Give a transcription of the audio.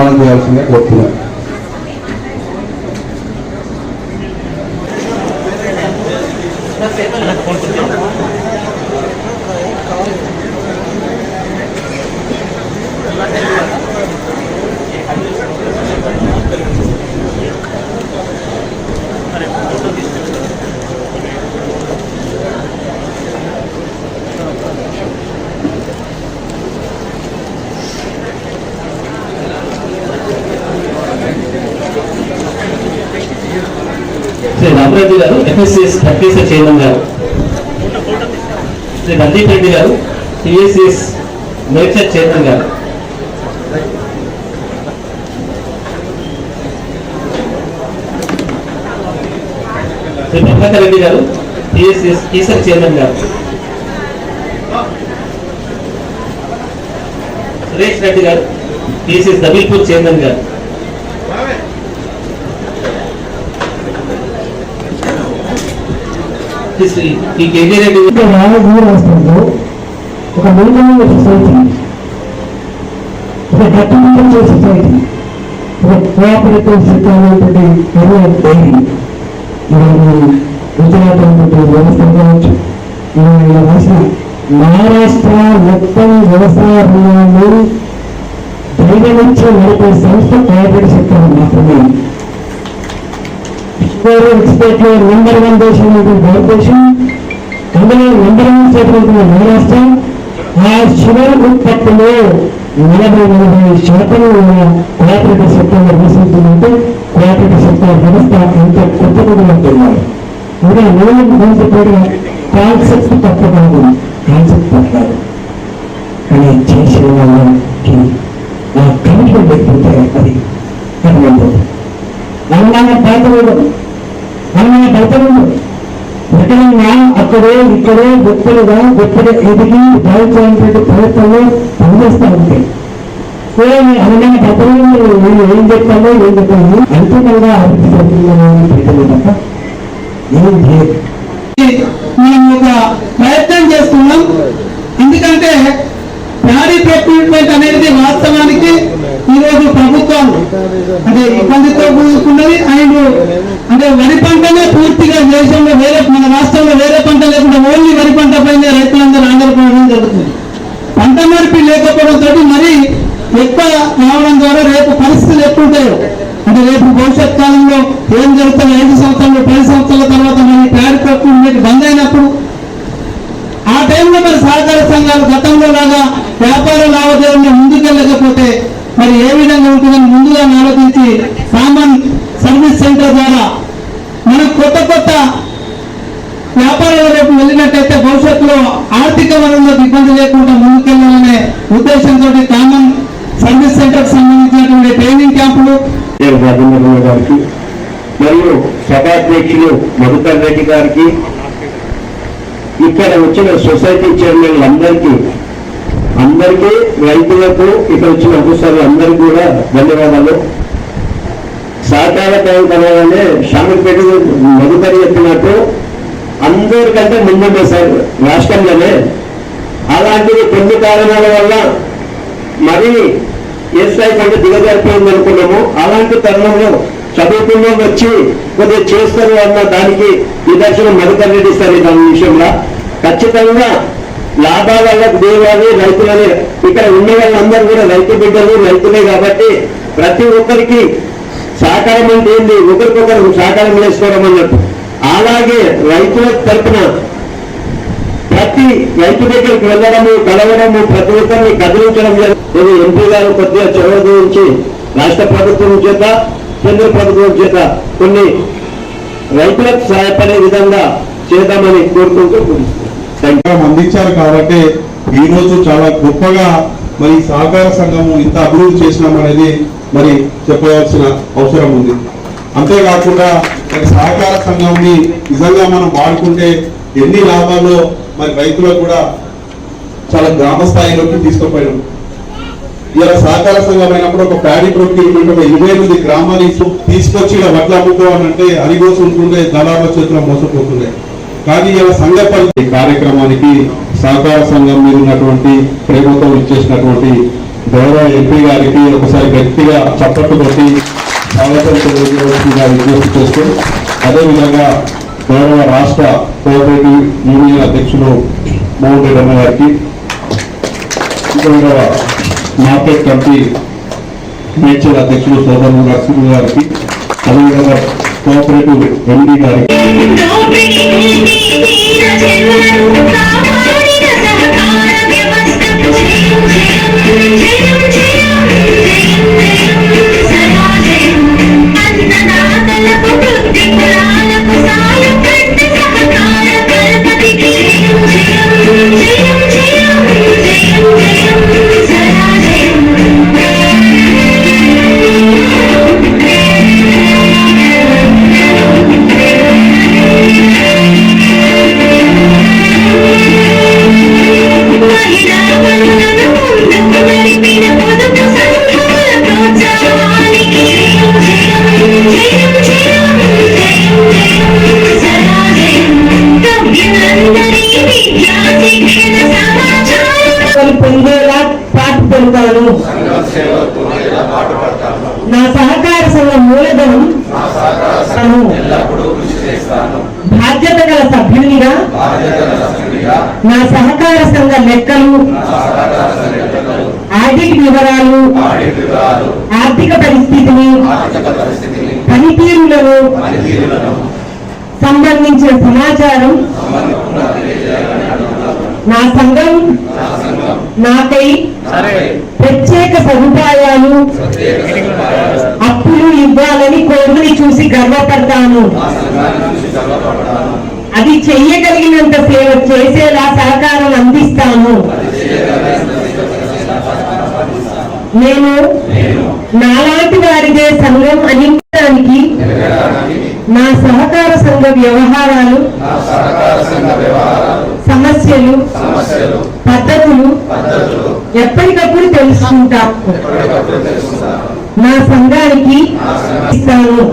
సన్మానం చేయాల్సిందిగా కోరుతున్నాను శ్రీ రామరెడ్డి గారు ఎఫ్ఎస్సిఎస్ థర్టీసర్ చైర్మన్ గారు. శ్రీ రందీప్ రెడ్డి గారు టిఎస్సిఎస్ నేచర్ చైర్మన్ గారు. శ్రీ ప్రభాకర్ రెడ్డి గారు టిఎస్సిఎస్ టీసర్ చైర్మన్ గారు. సురేష్ రెడ్డి గారు టిఎస్సిఎస్ దబీల్పూర్ చైర్మన్ గారు శ్రీ ఈ కేజీ రెడ్డి రాష్ట్రంలో ఒక మిలిటరీ సొసైటీ ఒక డెవలప్మెంట్ సొసైటీ ఒక కోఆపరేటివ్ సెక్టార్ కెరియర్ డైరీ ఇవన్నీ గుజరాత్ ఉన్నటువంటి వ్యవస్థ కావచ్చు ఇలా రాసిన మహారాష్ట్ర మొత్తం వ్యవసాయ రంగాన్ని ధైర్యమించి నడిపే సంస్థ కోఆపరేటివ్ సెక్టర్ మాత్రమే. షుగర్ స్టేట్లో నెంబర్ వన్ దేశం భారతదేశం అందులో నెంబర్ వన్ స్టేట్ ఉంటున్న మహారాష్ట్ర ఆ షుగర్ ఉత్పత్తిలో నలభై నలభై శాతం కోఆపరేటివ్ సెక్టర్ నిర్వహిస్తుందంటే కోఆపరేటివ్ సెక్టర్ వ్యవస్థ ఎంత కొత్తగా ఉంటున్నారు ఇంకా నేను దాంతో కూడా కాన్సెప్ట్ తప్ప కాదు. కాన్సెప్ట్ తప్ప కానీ చేసే వాళ్ళకి ఆ కమిట్మెంట్ లేకపోతే అక్కడే ఇక్కడే గొప్పలుగా గొప్పగా ఎదిగి దాల్చేటువంటి ప్రయత్నంలో పనిచేస్తూ ఉంటాయి ఏమి అన్నమైన పాత్రలు నేను ఏం చెప్పాలో ఏం చెప్పాను అంతిమంగా అభివృద్ధి చెందుతున్నాను పెట్టలేదు తప్ప ఏం లేదు. మేము ఒక ప్రయత్నం చేస్తున్నాం. ఎందుకంటే వాస్తవానికి ఈరోజు ప్రభుత్వం అంటే ఇబ్బందితో కూడుకున్నది అండ్ అంటే వరి పంటనే పూర్తిగా దేశంలో వేరే మన రాష్ట్రంలో వేరే పంట లేకుండా ఓన్లీ వరి పంట పైన రైతులందరూ ఆధారపడడం జరుగుతుంది పంట మార్పి లేకపోవడంతో మరి ఎక్కువ రావడం ద్వారా రేపు పరిస్థితులు ఎట్లుంటాయో అంటే రేపు భవిష్యత్ కాలంలో ఏం జరుగుతుంది ఐదు సంవత్సరాలు పది సంవత్సరాల తర్వాత మరి ప్యాడ్ ప్రొక్యూర్మెంట్ బంద్ అయినప్పుడు ఆ మరి సహకార సంఘాలు గతంలో లాగా వ్యాపార లావాదేవీలు ముందుకెళ్ళకపోతే మరి ఏ విధంగా ఉంటుందని ముందుగా ఆలోచించి కామన్ సర్వీస్ సెంటర్ ద్వారా మనం కొత్త కొత్త వ్యాపారాల వైపు వెళ్ళినట్టయితే భవిష్యత్తులో ఆర్థిక వనరులకు ఇబ్బంది లేకుండా ముందుకెళ్ళాలనే ఉద్దేశంతో కామన్ సర్వీస్ సెంటర్ సంబంధించినటువంటి ట్రైనింగ్ క్యాంపులు రాజేంద్ర గారికి మరియు సభాధ్యక్షులు మధుకర్ రెడ్డి గారికి ఇక్కడ వచ్చిన సొసైటీ చైర్మన్ అందరికీ అందరికీ రైతులకు ఇక్కడ వచ్చిన అధికారులు అందరికీ కూడా ధన్యవాదాలు. సహకార బ్యాంక్ అనగానే షామిపేట మధుకర్ చెప్పినట్టు అందరికంటే ముందుండే సార్ రాష్ట్రంలోనే. అలాంటిది కొన్ని కారణాల వల్ల మరి ఏ స్థాయి కంటే దిగజారిపోయింది అనుకున్నాము. అలాంటి తరుణంలో చదువుకున్న వచ్చి కొద్దిగా చేస్తారు అన్న దానికి నిదర్శనం మధుకర్ రెడ్డి సార్ దాని విషయంలో. ఖచ్చితంగా లాభాలకు దేవాలి రైతులని ఇక్కడ ఉన్న వాళ్ళందరూ కూడా రైతు బిడ్డలు రైతులే కాబట్టి ప్రతి ఒక్కరికి సహకారం అంటే ఏంది? ఒకరికొకరు సహకారం చేసుకోవడం అన్నట్టు. అలాగే రైతుల తరపున ప్రతి రైతు దగ్గరికి వెళ్ళడము కలవడము ప్రతి ఒక్కరిని కదిలించడం లేదు ఎంపీ గారు కొద్దిగా చొరవ గురించి రాష్ట్ర ప్రభుత్వం చేత కేంద్ర ప్రభుత్వం చేత కొన్ని రైతులకు సహాయపడే విధంగా చేద్దామని కోరుకుంటూ థ్యాంక్ అందించారు కాబట్టి ఈ రోజు చాలా గొప్పగా మరి సహకార సంఘము ఇంత అభివృద్ధి చేసినామనేది మరి చెప్పవలసిన అవసరం ఉంది. అంతేకాకుండా మరి సహకార సంఘంని నిజంగా మనం వాడుకుంటే ఎన్ని లాభాలు మరి రైతులకు కూడా చాలా గ్రామ స్థాయిలోకి తీసుకుపోయాం ఇలా సహకార సంఘం అయినప్పుడు ఒక ప్యాడీ ప్రొక్యూర్మెంట్ ఒక ఇరవై ఎనిమిది గ్రామాలు తీసుకొచ్చి ఇలా వడ్లు అమ్ముకోవాలంటే అరిగోసు ఉంటుండే దళాల చేతిలో మోసపోతుండే. కానీ ఇలా సంఘ కార్యక్రమానికి సహకార సంఘం మీద ఉన్నటువంటి ప్రేమతో ఇచ్చేసినటువంటి గౌరవ ఎంపీ గారికి ఒకసారి గట్టిగా చప్పట్లు కొట్టి స్వాగతం తెలియజేయవలసిందిగా విజ్ఞప్తి చేస్తూ అదేవిధంగా గౌరవ రాష్ట్ర కోఆపరేటివ్ యూనియన్ అధ్యక్షులు మోహన్ రెడ్డి అన్న గారికి గౌరవ మార్కెట్ కమిటీ మేడ్చల్ అధ్యక్షులు సోదరు నరసింహ గారికి అదేవిధంగా కోఆపరేటివ్ ఎండి గారికి సేవలు పొందేలా పాటు పెడతాను నా సహకార సంఘ మూలధనం తాను. బాధ్యత గల సభ్యునిగా నా సహకార సంఘ లెక్కలు ఆడిట్ వివరాలు ఆర్థిక పరిస్థితిని పనితీరులను సంబంధించిన సమాచారం నా సంఘం నాకై ప్రత్యేక సదుపాయాలు అప్పులు ఇవ్వాలని కోరుని చూసి గర్వపడతాను. అది చెయ్యగలిగినంత సేవ చేసేలా సహకారం అందిస్తాను నేను నాలాంటి వారిదే సంఘం అందించడానికి నా సహకార సంఘ వ్యవహారాలు సమస్యలు పద్ధతులు ఎప్పటికప్పుడు తెలుసుకుంటా నా సంఘానికి ఇస్తాను